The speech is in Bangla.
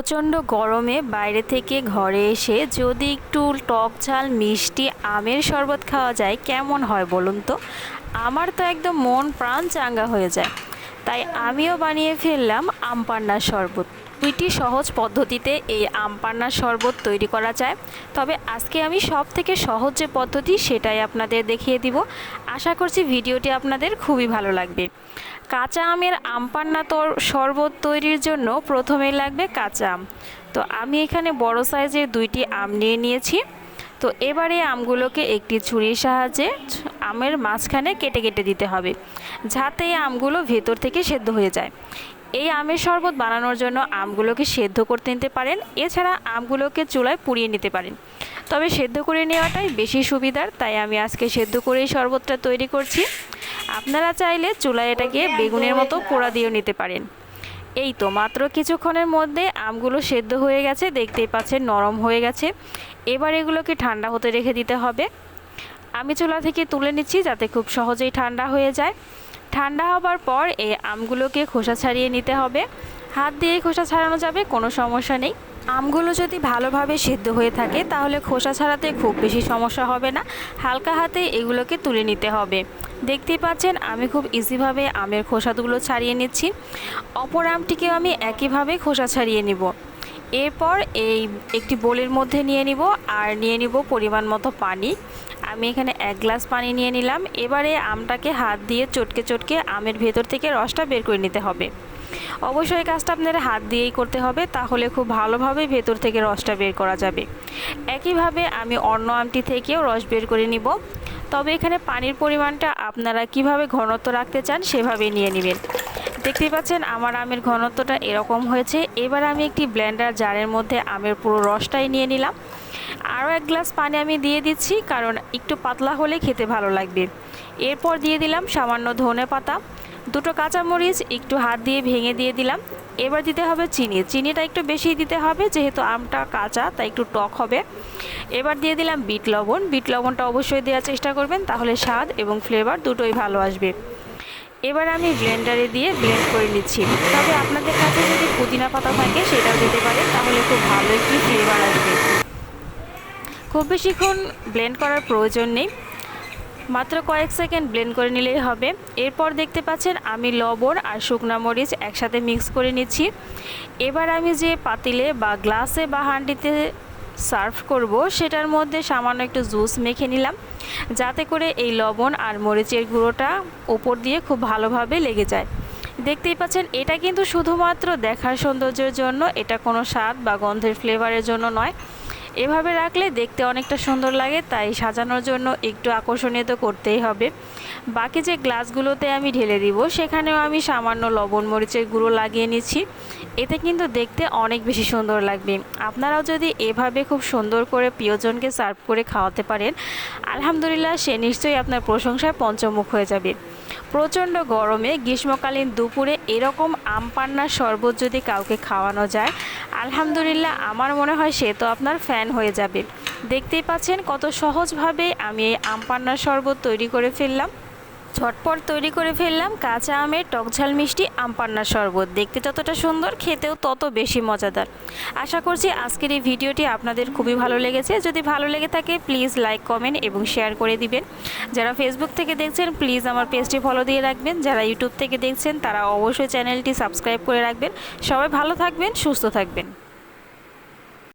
প্রচণ্ড গরমে বাইরে থেকে ঘরে এসে যদি একটু টক ঝাল, মিষ্টি, আমের শরবত খাওয়া যায়, কেমন হয় বলুন তো? আমার তো একদম মন প্রাণ চাঙ্গা হয়ে যায়। তাই আমিও বানিয়ে ফেললাম আমপান্নার শরবত। দুইটি সহজ পদ্ধতিতে এই আম পান্নার শরবত তৈরি করা যায়। তবে আজকে আমি সব থেকে সহজ যে পদ্ধতি সেটাই আপনাদের দেখিয়ে দিব। আশা করছি ভিডিওটি আপনাদের খুবই ভালো লাগবে। কাঁচা আমের আম পান্না তোর শরবত তৈরির জন্য প্রথমেই লাগবে কাঁচা আম। তো আমি এখানে বড় সাইজের দুইটি আম নিয়ে নিয়েছি। তো এবারে আমগুলোকে একটি ছুরির সাহায্যে আমের মাঝখানে কেটে কেটে দিতে হবে। যাতে আমগুলো ভেতর থেকে সেদ্ধ হয়ে যায়। এই আমের শরবত বানানোর জন্য আমগুলোকে সেদ্ধ করতে নিতে পারেন। এছাড়া আমগুলোকে চুলায় পুড়িয়ে নিতে পারেন। তবে সেদ্ধ করে নেওয়াটাই বেশি সুবিধার তাই আমি আজকে সেদ্ধ করেই শরবতটা তৈরি করছি। আপনারা চাইলে চুলায় এটাকে বেগুনের মতো পোড়া দিয়েও নিতে পারেন। এই তো মাত্র কিছুক্ষণের মধ্যে আমগুলো সেদ্ধ হয়ে গেছে দেখতেই পাচ্ছেন নরম হয়ে গেছে। এবার এগুলোকে ঠান্ডা হতে রেখে দিতে হবে। আমি চুলা থেকে তুলে নিচ্ছি যাতে খুব সহজেই ঠান্ডা হয়ে যায়। ঠান্ডা হবার পর এই আমগুলোকে খোসা ছাড়িয়ে নিতে হবে। হাত দিয়ে খোসা ছাড়ানো যাবে, কোনো সমস্যা নেই। আমগুলো যদি ভালোভাবে সিদ্ধ হয়ে থাকে, তাহলে খোসা ছাড়াতে খুব বেশি সমস্যা হবে না। হালকা হাতে এগুলোকে তুলে নিতে হবে। দেখতেই পাচ্ছেন, আমি খুব ইজিভাবে আমের খোসাগুলো ছাড়িয়ে নিচ্ছি। অপর আমটিকেও আমি একইভাবে খোসা ছাড়িয়ে নিব। এরপর এই একটি বোলের মধ্যে নিয়ে নিব, আর নিয়ে নিব পরিমাণ মতো পানি। আমি এখানে এক গ্লাস পানি নিয়ে নিলাম। এবারে আমটাকে হাত দিয়ে চটকে চটকে আমের ভেতর থেকে রসটা বের করে নিতে হবে। অবশ্যই কাজটা আপনারা হাত দিয়েই করতে হবে, তাহলে খুব ভালোভাবে ভেতর থেকে রসটা বের করা যাবে। একইভাবে আমি অন্য আমটি থেকেও রস বের করে নিব। তবে এখানে পানির পরিমাণটা আপনারা কীভাবে ঘনত্ব রাখতে চান সেভাবে নিয়ে নেবেন। দেখতেই পাচ্ছেন, আমার আমের ঘনত্বটা এরকম হয়েছে। এবার আমি একটি ব্লেন্ডার জারের মধ্যে আমের পুরো রসটাই নিয়ে নিলাম। আরও এক গ্লাস পানি আমি দিয়ে দিচ্ছি, কারণ একটু পাতলা হলে খেতে ভালো লাগবে। এরপর দিয়ে দিলাম সামান্য ধনে পাতা, দুটো কাঁচামরিচ, একটু হাত দিয়ে ভেঙে দিয়ে দিলাম। এবার দিতে হবে চিনি। চিনিটা একটু বেশি দিতে হবে, যেহেতু আমটা কাঁচা, তাই একটু টক হবে। এবার দিয়ে দিলাম বিট লবণ। বিট লবণটা অবশ্যই দেওয়ার চেষ্টা করবেন, তাহলে স্বাদ এবং ফ্লেভার দুটোই ভালো আসবে। এবার আমি ব্লেন্ডারে দিয়ে ব্লেন্ড করে নিচ্ছি। তবে আপনাদের কাছে যদি পুদিনা পাতা থাকে, সেটাও দিতে পারেন, তাহলে খুব ভালো একটি ফ্লেভার আসবে। খুব বেশিক্ষণ ব্লেন্ড করার প্রয়োজন নেই। মাত্র কয়েক সেকেন্ড ব্লেন্ড করে নিলেই হবে। এরপর দেখতে পাচ্ছেন আমি লবণ আর শুকনা মরিচ একসাথে মিক্স করে নিচ্ছি। এবার আমি যে পাতিলে বা গ্লাসে বা হাঁডিতে সার্ভ করব। সেটার মধ্যে সামান্য একটু জুস মেখে নিলাম। যাতে করে এই লবণ আর মরিচের গুঁড়োটা ওপর দিয়ে খুব ভালোভাবে লেগে যায়। দেখতেই পাচ্ছেন, এটা কিন্তু শুধুমাত্র দেখার সৌন্দর্যের জন্য, এটা কোনো স্বাদ বা গন্ধের ফ্লেভারের জন্য নয়। এভাবে রাখলে দেখতে অনেকটা সুন্দর লাগে, তাই সাজানোর জন্য একটু আকর্ষণীয় তো করতেই হবে। বাকি যে গ্লাসগুলোতে আমি ঢেলে দিব, সেখানেও আমি সামান্য লবণ মরিচের গুঁড়ো লাগিয়ে নিচ্ছি। এতে কিন্তু দেখতে অনেক বেশি সুন্দর লাগবে। আপনারাও যদি এভাবে খুব সুন্দর করে প্রিয়জনকে সার্ভ করে খাওয়াতে পারেন, আলহামদুলিল্লাহ সে নিশ্চয়ই আপনার প্রশংসায় পঞ্চমুখ হয়ে যাবে। প্রচণ্ড গরমে গ্রীষ্মকালীন দুপুরে এরকম আম পান্নার শরবত যদি কাউকে খাওয়ানো যায় আলহামদুলিল্লাহ, আমার মনে হয় সে তো আপনার ফ্যান হয়ে যাবে। দেখতেই পাচ্ছেন কত সহজভাবে আমি এই আমপান্নার শরবত তৈরি করে ফেললাম। ঝটপট তৈরি করে ফেললাম কাঁচা আমের টকঝাল মিষ্টি আম পান্নার শরবত। দেখতে যতটা সুন্দর, খেতেও তত বেশি মজাদার। আশা করছি আজকের এই ভিডিওটি আপনাদের খুবই ভালো লেগেছে। যদি ভালো লেগে থাকে প্লিজ লাইক কমেন্ট এবং শেয়ার করে দিবেন। যারা ফেসবুক থেকে দেখছেন প্লিজ আমার পেজটি ফলো দিয়ে রাখবেন। যারা ইউটিউব থেকে দেখছেন, তারা অবশ্যই চ্যানেলটি সাবস্ক্রাইব করে রাখবেন। সবাই ভালো থাকবেন, সুস্থ থাকবেন।